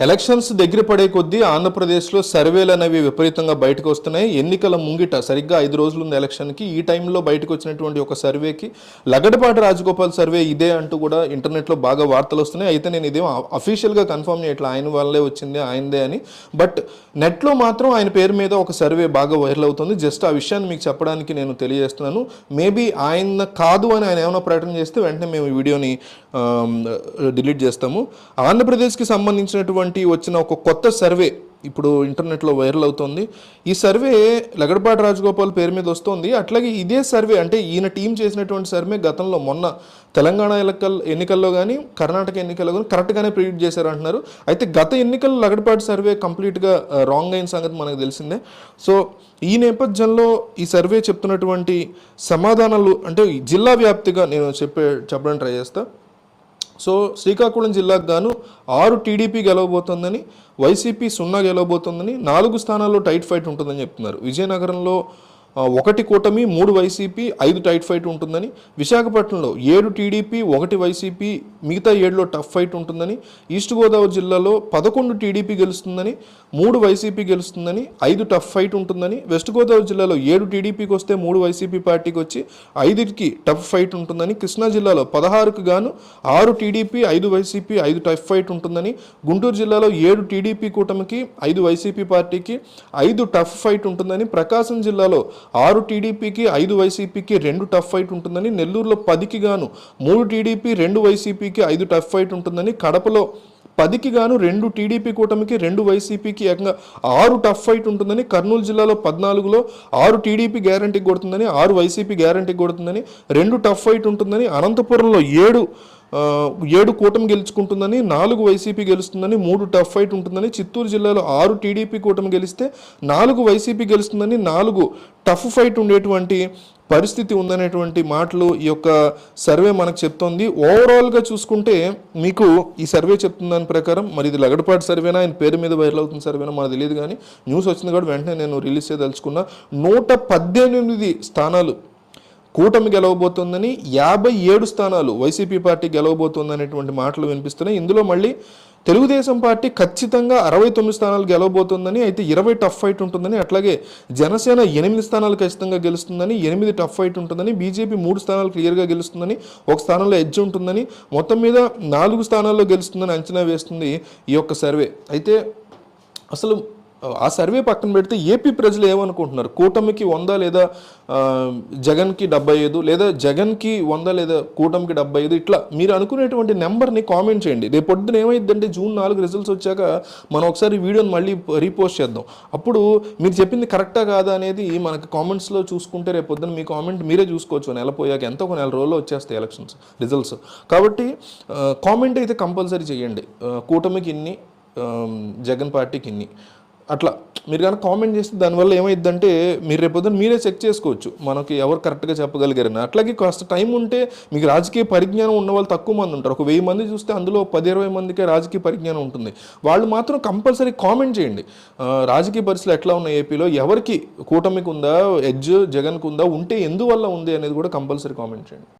Elections దగ్గర పడే కొద్దీ ఆంధ్రప్రదేశ్లో సర్వేలు అనేవి విపరీతంగా బయటకు వస్తున్నాయి. ఎన్నికల ముంగిట సరిగ్గా ఐదు రోజులు ఉంది ఎలక్షన్కి ఈ టైంలో బయటకు వచ్చినటువంటి ఒక సర్వేకి లగడపాటి రాజగోపాల్ సర్వే ఇదే అంటూ కూడా ఇంటర్నెట్లో బాగా వార్తలు వస్తున్నాయి. అయితే నేను ఇదేం అఫీషియల్గా కన్ఫర్మ్ చేయట్లా. ఆయన వల్లే వచ్చింది ఆయనదే అని. బట్ నెట్లో మాత్రం ఆయన పేరు మీద ఒక సర్వే బాగా వైరల్ అవుతుంది. జస్ట్ ఆ విషయాన్ని మీకు చెప్పడానికి నేను తెలియజేస్తున్నాను. మేబీ ఆయన కాదు అని ఆయన ఏమైనా ప్రకటన చేస్తే వెంటనే మేము ఈ వీడియోని డిలీట్ చేస్తాము. ఆంధ్రప్రదేశ్కి సంబంధించినటువంటి వచ్చిన ఒక కొత్త సర్వే ఇప్పుడు ఇంటర్నెట్లో వైరల్ అవుతోంది. ఈ సర్వే లగడపాటి రాజగోపాల్ పేరు మీద వస్తుంది. అట్లాగే ఇదే సర్వే అంటే ఈయన టీం చేసినటువంటి సర్వే గతంలో మొన్న తెలంగాణ ఎన్నికల్ ఎన్నికల్లో కానీ కర్ణాటక ఎన్నికల్లో కానీ కరెక్ట్గానే ప్రిడిక్ట్ చేశారు అంటున్నారు అయితే గత ఎన్నికల్లో లగడపాటి సర్వే కంప్లీట్గా రాంగ్ అయిన సంగతి మనకు తెలిసిందే. సో ఈ నేపథ్యంలో ఈ సర్వే చెప్తున్నటువంటి సమాధానాలు అంటే జిల్లా వ్యాప్తిగా నేను చెప్పే చెప్పడానికి ట్రై చేస్తాను సో శ్రీకాకుళం జిల్లాకు గాను ఆరు టీడీపీ గెలవబోతోందని వైసీపీ సున్నా గెలవబోతోందని నాలుగు స్థానాల్లో టైట్ ఫైట్ ఉంటుందని చెప్తున్నారు. విజయనగరంలో ఒకటి కూటమి మూడు వైసీపీ ఐదు టైట్ ఫైట్ ఉంటుందని. విశాఖపట్నంలో ఏడు టీడీపీ ఒకటి వైసీపీ మిగతా ఏడులో టఫ్ ఫైట్ ఉంటుందని. ఈస్ట్ గోదావరి జిల్లాలో పదకొండు టీడీపీ గెలుస్తుందని మూడు వైసీపీ గెలుస్తుందని ఐదు టఫ్ ఫైట్ ఉంటుందని. వెస్ట్ గోదావరి జిల్లాలో ఏడు టీడీపీకి వస్తే మూడు వైసీపీ పార్టీకి వచ్చి ఐదుకి టఫ్ ఫైట్ ఉంటుందని. కృష్ణా జిల్లాలో పదహారుకు గాను ఆరు టీడీపీ ఐదు వైసీపీ ఐదు టఫ్ ఫైట్ ఉంటుందని. గుంటూరు జిల్లాలో ఏడు టీడీపీ కూటమికి ఐదు వైసీపీ పార్టీకి ఐదు టఫ్ ఫైట్ ఉంటుందని. ప్రకాశం జిల్లాలో ఆరు టీడీపీకి ఐదు వైసీపీకి రెండు టఫ్ ఫైట్ ఉంటుందని నెల్లూరులో పదికి గాను మూడు టీడీపీ రెండు వైసీపీకి ఐదు టఫ్ ఫైట్ ఉంటుందని కడపలో పదికి గాను రెండు టీడీపీ కూటమికి రెండు వైసీపీకి ఏకంగా ఆరు టఫ్ ఫైట్ ఉంటుందని కర్నూలు జిల్లాలో పద్నాలుగులో ఆరు టీడీపీ గ్యారంటీ కొడుతుందని ఆరు వైసీపీ గ్యారంటీ కొడుతుందని రెండు టఫ్ ఫైట్ ఉంటుందని అనంతపురంలో ఏడు ఏడు కూటమి గెలుచుకుంటుందని నాలుగు వైసీపీ గెలుస్తుందని మూడు టఫ్ ఫైట్ ఉంటుందని చిత్తూరు జిల్లాలో ఆరు టీడీపీ కూటమి గెలిస్తే నాలుగు వైసీపీ గెలుస్తుందని నాలుగు టఫ్ ఫైట్ ఉండేటువంటి పరిస్థితి ఉందనేటువంటి మాటలు ఈ యొక్క సర్వే మనకు చెప్తోంది. ఓవరాల్గా చూసుకుంటే మీకు ఈ సర్వే చెప్తున్న దాని ప్రకారం మరి ఇది లగడపాటి సర్వేనా? ఆయన పేరు మీద వైరల్ అవుతున్న సర్వేనా? మనకు తెలియదు కానీ న్యూస్ వచ్చింది కూడా వెంటనే నేను రిలీజ్ చేయదలుచుకున్నా. నూట పద్దెనిమిది స్థానాలు కూటమి గెలవబోతోందని యాభై ఏడు స్థానాలు వైసీపీ పార్టీ గెలవబోతోందనేటువంటి మాటలు వినిపిస్తున్నాయి. ఇందులో మళ్ళీ తెలుగుదేశం పార్టీ ఖచ్చితంగా అరవై తొమ్మిది స్థానాలు గెలవబోతోందని అయితే ఇరవై టఫ్ ఫైట్ ఉంటుందని అట్లాగే జనసేన ఎనిమిది స్థానాలు ఖచ్చితంగా గెలుస్తుందని ఎనిమిది టఫ్ ఫైట్ ఉంటుందని బీజేపీ మూడు స్థానాలు క్లియర్గా గెలుస్తుందని ఒక స్థానంలో ఎడ్జ్ ఉంటుందని మొత్తం మీద నాలుగు స్థానాల్లో గెలుస్తుందని అంచనా వేస్తుంది ఈ యొక్క సర్వే. అయితే అసలు ఆ సర్వే పక్కన పెడితే ఏపీ ప్రజలు ఏమనుకుంటున్నారు? కూటమికి వంద లేదా జగన్కి డెబ్బై ఐదు లేదా జగన్కి వంద లేదా కూటమికి డెబ్బై ఐదు? ఇట్లా మీరు అనుకునేటువంటి నెంబర్ని కామెంట్ చేయండి. రేపు పొద్దున ఏమైందంటే జూన్ నాలుగు రిజల్ట్స్ వచ్చాక మనం ఒకసారి వీడియోని మళ్ళీ రీపోస్ట్ చేద్దాం. అప్పుడు మీరు చెప్పింది కరెక్టా కాదా అనేది మనకి కామెంట్స్లో చూసుకుంటే రేపు పొద్దున మీ కామెంట్ మీరే చూసుకోవచ్చు. నెల పోయాక ఎంతో ఒక నెల రోజుల్లో వచ్చేస్తాయి ఎలక్షన్స్ రిజల్ట్స్ కాబట్టి కామెంట్ అయితే కంపల్సరీ చేయండి. కూటమికి ఇన్ని జగన్ పార్టీకి ఇన్ని. అట్లా మీరు కనుక కామెంట్ చేస్తే దానివల్ల ఏమైందంటే మీరు రేపొద్దున మీరే చెక్ చేసుకోవచ్చు. మనకి ఎవరు కరెక్ట్గా చెప్పగలిగారని. అట్లాగే కాస్త టైం ఉంటే మీకు రాజకీయ పరిజ్ఞానం ఉన్న వాళ్ళు తక్కువ మంది ఉంటారు. ఒక వెయ్యి మంది చూస్తే అందులో పది ఇరవై మందికే రాజకీయ పరిజ్ఞానం ఉంటుంది. వాళ్ళు మాత్రం కంపల్సరీ కామెంట్ చేయండి. రాజకీయ పరిస్థితులు ఎట్లా ఉన్నాయి ఏపీలో? ఎవరికి కూటమికి ఉందా ఎడ్జ్ జగన్కు ఉందా ఉంటే ఎందువల్ల ఉంది అనేది కూడా కంపల్సరీ కామెంట్ చేయండి.